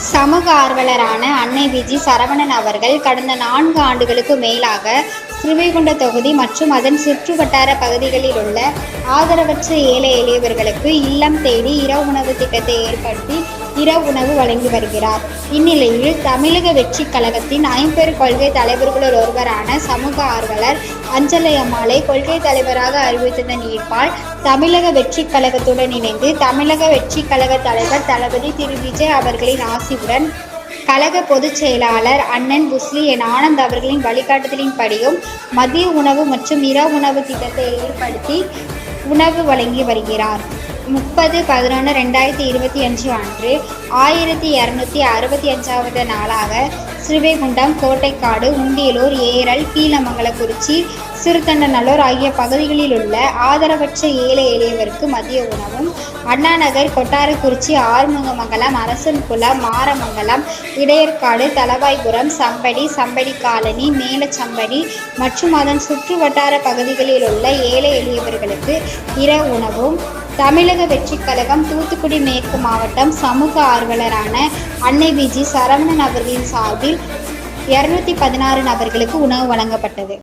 சமூக ஆர்வலரான அன்னை விஜி சரவணன் அவர்கள் கடந்த நான்கு ஆண்டுகளுக்கு மேலாக ஸ்ரீவைகுண்ட தொகுதி மற்றும் அதன் சுற்றுவட்டார பகுதிகளில் உள்ள ஆதரவற்ற ஏழை எளியவர்களுக்கு இல்லம் தேடி இரவு உணவு திட்டத்தை ஏற்படுத்தி இரவு உணவு வழங்கி வருகிறார். இந்நிலையில் தமிழக வெற்றி கழகத்தின் ஐம்பெரு கொள்கை தலைவர்களுள் ஒருவரான சமூக ஆர்வலர் அஞ்சலை அம்மாளை கொள்கை தலைவராக அறிவித்ததன் ஈர்ப்பால் தமிழக வெற்றி கழகத்துடன் இணைந்து தமிழக வெற்றி கழக தலைவர் தளபதி திரு. விஜய் அவர்களின் ஆசியுடன் கழக பொதுச் செயலாளர் அண்ணன் புஸ்லி என் ஆனந்த் அவர்களின் வழிகாட்டுதலின்படியும் மதிய உணவு மற்றும் இரவு உணவு திட்டத்தை ஏற்படுத்தி உணவு வழங்கி வருகிறார். முப்பது பதினொன்று ரெண்டாயிரத்தி இருபத்தி அஞ்சு அன்று ஆயிரத்தி இரநூத்தி அறுபத்தி அஞ்சாவது நாளாக ஸ்ரீவைகுண்டம் கோட்டைக்காடு உண்டியலூர் ஏரல் கீழமங்கலக்குறிச்சி சிறுத்தண்டநல்லூர் ஆகிய பகுதிகளில் உள்ள ஆதரவற்ற ஏழை எளியவருக்கு மதிய உணவும் Annanagar Kottarakurichi Arumugamangalam Arasankulam Maramangalam Idaiyarkadu Thalavaipuram somebody somebody colony Melasampadi மற்றும் அதன் சுற்று வட்டார பகுதிகளில் உள்ள ஏழை எளியவர்களுக்கு இரவு உணவும் தமிழக வெற்றி கழகம் தூத்துக்குடி மேற்கு மாவட்டம் சமூக ஆர்வலரான அன்னை விஜி சரவணன் அவர்களின் சார்பில் இருநூத்தி பதினாறு நபர்களுக்கு உணவு வழங்கப்பட்டது.